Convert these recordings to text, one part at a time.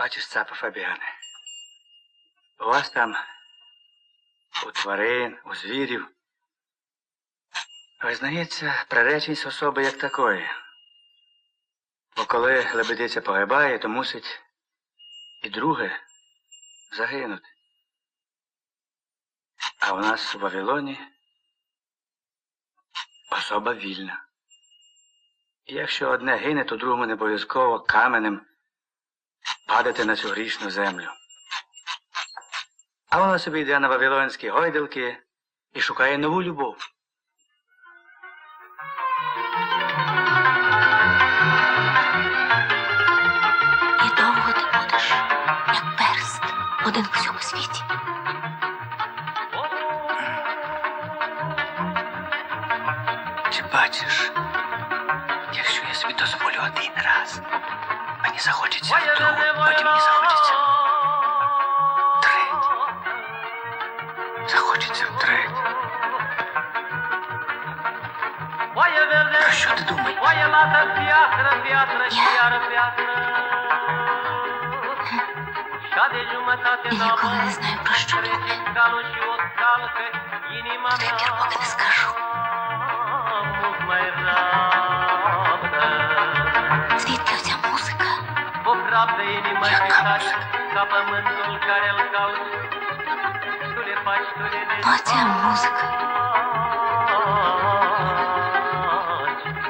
Бачиш, цапа Фабіане. У вас там у тварин, у звірів. Визнається приреченість особи як такої. Бо коли лебедиця погибає, то мусить і друге загинути. А у нас у Вавилоні особа вільна. І якщо одне гине, то другому не обов'язково каменем падати на цю грішну землю. А вона собі йде на вавилонські гойдалки і шукає нову любов. І довго ти будеш, як перст, один в усьому світі. Чи бачиш, якщо я собі дозволю один раз, мені захочеться вдруге, потім мені захочеться третє. Захочеться втретє. Про що ти думаєш? Я ніколи не знаю, про що думаю. Тепер поки не скажу. străinii mănâncați Ca pământul care îl cauți. Tu le faci, tu le desfaci. Poate am muzică.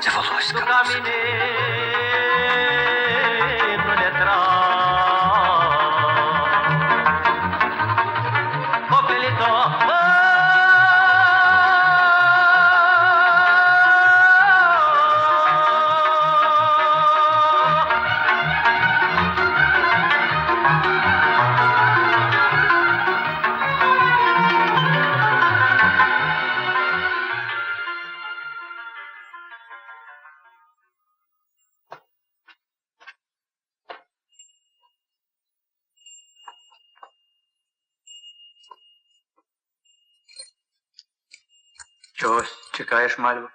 Se folosește ca muzică. Чогось чекаєш, Мальво?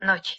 Ночі.